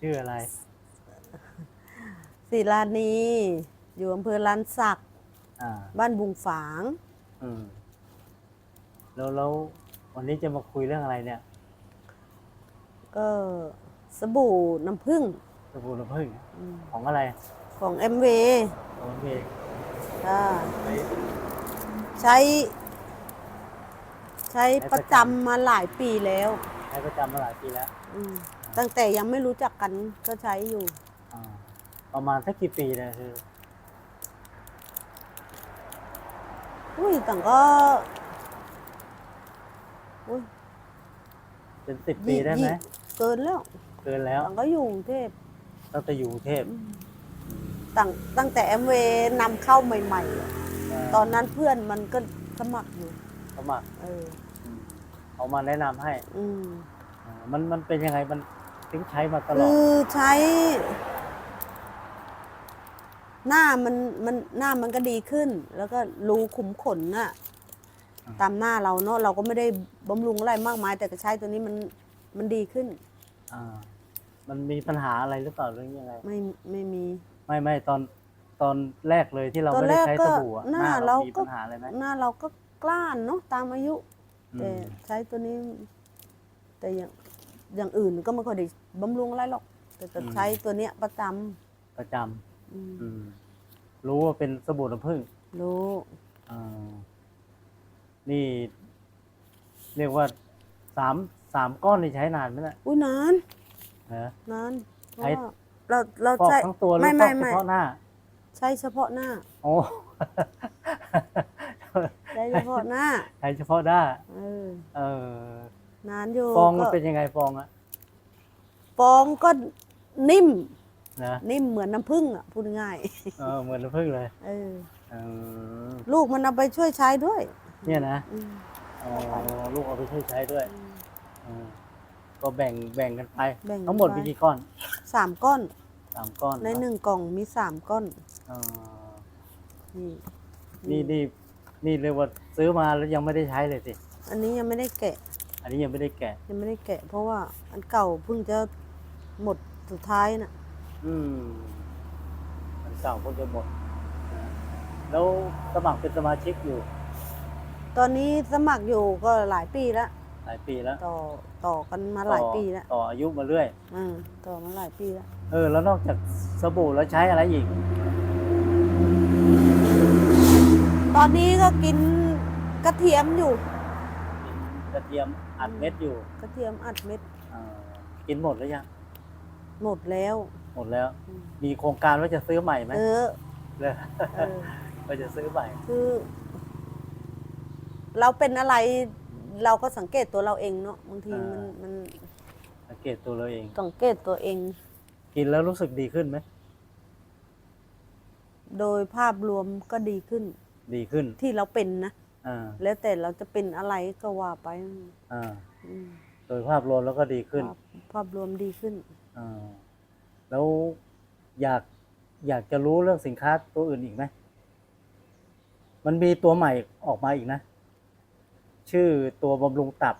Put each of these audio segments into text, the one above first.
ชื่ออะไร ศิลานีอยู่อำเภอลานสัก อ่า บ้านบุงฝาง อืม แล้วแล้ววันนี้จะมาคุยเรื่องอะไรเนี่ยก็สบู่น้ำผึ้งสบู่น้ำผึ้งอืมของอะไรของเอ็มเวของเมย์ค่ะไปใช้ ใช้ประจำมาหลายปีแล้ว ใช้ประจำมาหลายปีแล้ว อืม ตั้งแต่ยังไม่รู้จักกันก็ใช้อยู่ อ่าประมาณสักกี่ปีนะคืออุ้ยแต่ก็อุ้ยเป็นสิบปีได้ไหมยี่เกินแล้วเกินแล้วแต่ก็อยู่กรุงเทพตั้งแต่อยู่กรุงเทพตั้งตั้งแต่แอมเวนำเข้าใหม่ ๆอะาตอนนั้นเพื่อนมันก็สมัครอยู่ สมัครเออ เอามาแนะนำให้อืม อ่ามันมันเป็นยังไงมัน ถึงใช้มาตลอคืดอใช้ หน้ามันมันหน้ามันก็ดีขึ้น แล้วก็รูขุมขนน่ะตามหน้าเราเนาะเราก็ไม่ได้บำรุงอะไรมากมาย แต่ก็ใช้ตัวนี้มันมันดีขึ้น อ่า มันมีปัญหาอะไรหรือเปล่าหรือยังไง ไม่ไม่มี ไม่ไม่ตอนตอนแรกเลยที่เราตอนไม่ได้ใช้แรกก็สบู่อะหน้าเราเรามีก็ ปัญหาอะไรไหมหน้าเราก็กล้านเนาะตามอายุ อืแต่มใช้ตัวนี้ แต่อย่าง อย่างอื่นก็ไม่ค่อยได้บำรุงอะไรหรอก แต่จะใช้ตัวเนี้ยประจประจำำอืมอืม รู้ว่าเป็นสบู่น้ำผึ้งรู้อ่านี่ เรียกว่าสามสามก้อนนี่ใช้นานไหมล่ะอุ้ยนานนะนานเพใช้ราะว่าเราเราฟอกใช้ทั้งตัวหรือไม่ฟไม่อกเฉไม่พาะหน้าใช้เฉพาะหน้าโอ้ ใช้เฉพาะหน้า ใช้เฉพาะหน้า เออ เออ นานอยู่ฟองมันก็เป็นยังไงฟองอะฟองก็นิ่ม นะนิ่มเหมือนน้ำผึ้งอะพูดง่ายเออเหมือนน้ำผึ้งเลยเออเออลูกมันเอาไปช่วยใช้ด้วยเนี่ยนะอืมอ๋อลูกเอาไปช่วยใช้ด้วยเออก็แบ่งแบ่งกันไป แบ่งกันทั้งหมดไปมีกี่ก้อนสามก้อนสามก้อนในเอะหนึ่งกล่องมีสามก้อนเออนี่นี่นี่นี่เรียกว่าซื้อมาแล้วยังไม่ได้ใช้เลยสิอันนี้ยังไม่ได้แกะ อันนี้ยังไม่ได้แกะ ยังไม่ได้แกะ เพราะว่าอันเก่าเพิ่งจะหมดสุดท้ายน่ะ อืมอันเก่าก็จะหมด แล้วสมัครเป็นสมาชิกอยู่ตอนนี้สมัครอยู่ก็หลายปีแล้วหลายปีแล้วต่อต่อกันมาหลายต่อปีแล้วต่ออายุมาเรื่อยอืมต่อมาหลายปีแล้วเออ แล้วนอกจากสบู่แล้วใช้อะไรอีก ตอนนี้ก็กินกระเทียมอยู่ก ระเทียมอัดเม็ดอยู่กระเทียมอัดเม็ดเออกินหมดแล้วยังหมดแล้ว หมดแล้ว อืม มีโครงการว่าจะซื้อใหม่ไหมเออเลยเออ ว่าจะซื้อใหม่ คือ เราเป็นอะไร เราก็สังเกตตัวเราเองเนาะบางทีมันมันสังเกตตัวเราเอง สังเกตตัวเอง กินแล้วรู้สึกดีขึ้นไหมโดยภาพรวมก็ดีขึ้น ดีขึ้นที่เราเป็นนะ อ่าแล้วแต่เราจะเป็นอะไรก็ว่าไปอ่าอืมโดยภาพรวมแล้วก็ดีขึ้นภาพภาพรวมดีขึ้น อ่าแล้วอยากอยากจะรู้เรื่องสินค้าตัวอื่นอีกไหมมันมีตัวใหม่ออกมาอีกนะ ชื่อตัวบำรุงตับ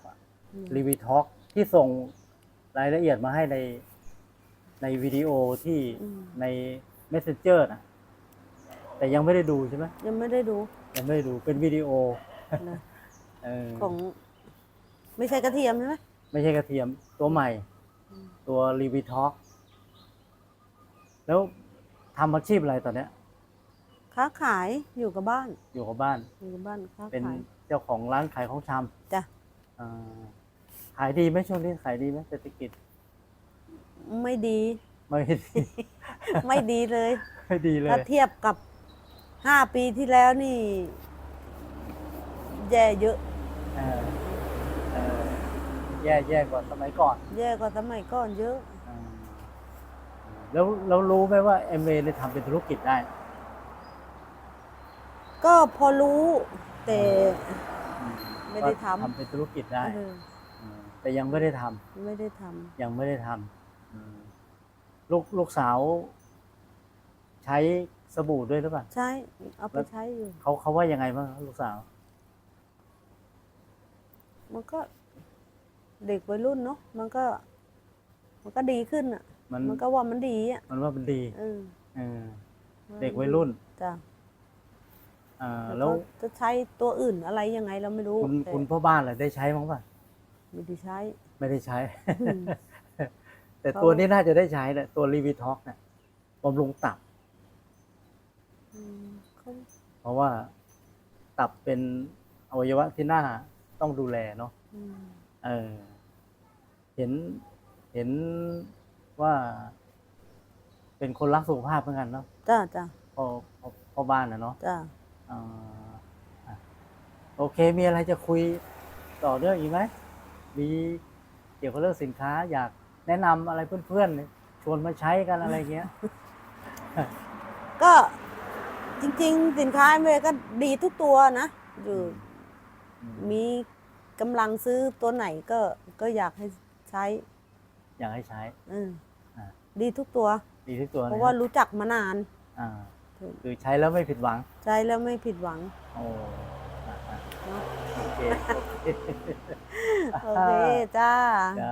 อืมรีวิท็อกที่ส่งรายละเอียดมาให้ในในวิดีโอที่อืม ใน Messenger นะแต่ยังไม่ได้ดูใช่ไหมยังไม่ได้ดู ยังไม่ได้ดูเป็นวิดีโอนะเออของ ไม่ใช่กระเทียมใช่ไหมไม่ใช่กระเทียมตัวใหม่อืมตัวรีวิท็อกแล้วทำอาชีพอะไรตอนเนี้ย ค้าขายอยู่กับบ้าน อยู่กับบ้าน อยู่กับบ้านค้าเป็นขาย เจ้าของร้านขายของชำจ้ะอ่าขายดีไหมช่วงนี้ขายดีไหมเศรษฐกิจไม่ดี ไม่ดี ไม่ดีเลย ไม่ดีเลย ถ้าเทียบกับ ห้าปีที่แล้วนี่ แย่เยอะ เออเออแย่แย่กว่าสมัยก่อนแย่กว่าสมัยก่อนเยอะอ่าแล้วเรารู้ไหมว่าเอ็มเเนี่ยทำเป็นธุรกิจได้ ก็พอรู้ แต่อืมไม่ได้ทำก็ทำเป็นธุรกิจได้เอออืมแต่ยังไม่ได้ทำไม่ได้ทำยังไม่ได้ทำอืมลูกลูกสาว ใช้ สบู่ด้วยหรือเปล่าใช้เอาไปใช้อยู่ เขาเขาว่ายังไงบ้างครับลูกสาว มันก็เด็กวัยรุ่นเนาะมันก็ มันก็ดีขึ้นอะ มันมันก็ว่ามันดีอะมันว่ามันดีเออเออเด็กวัยรุ่นจ้ะอ่าแล้แล้ววจะใช้ตัวอื่นอะไรยังไงเราไม่รู้คุณแต่คุณพ่อบ้านล่ะได้ใช้มั้งป่ะไม่ได้ใช้ ไม่ได้ใช้อืมแต่เขาตัวนี้น่าจะได้ใช้แหละตัวรีวิท็อกเนี่ยบำรุงตับอืม เขาเพราะว่าตับเป็นอวัยวะที่น่าต้องดูแลเนาะอืมเออ เห็นเห็นว่า เป็นคนรักสุขภาพเหมือนกันเนาะจ้าจ้าพอพอพอบ้านนะเนาะจ้าอ่าอะโอเค มีอะไรจะคุยต่อเนื่องอีกไหมมีเกี่ยวกับเรื่องสินค้า อยากแนะนำอะไรเพื่อนๆชวนมาใช้กันอะไรเงี้ย ก็ จริง ๆ สินค้าเมย์ก็ดีทุกตัวนะอยู่อืมมีกำลังซื้อตัวไหนก็ก็อยากให้ใช้อยากให้ใช้เอออ่า ดีทุกตัว ดีทุกตัวเพนะราะว่ารู้จักมานาน อ่าคือใช้แล้วไม่ผิดหวัง ใช้แล้วไม่ผิดหวัง โอ้อะอะเนอะโอเคโอเค โอเค จ้าจ้า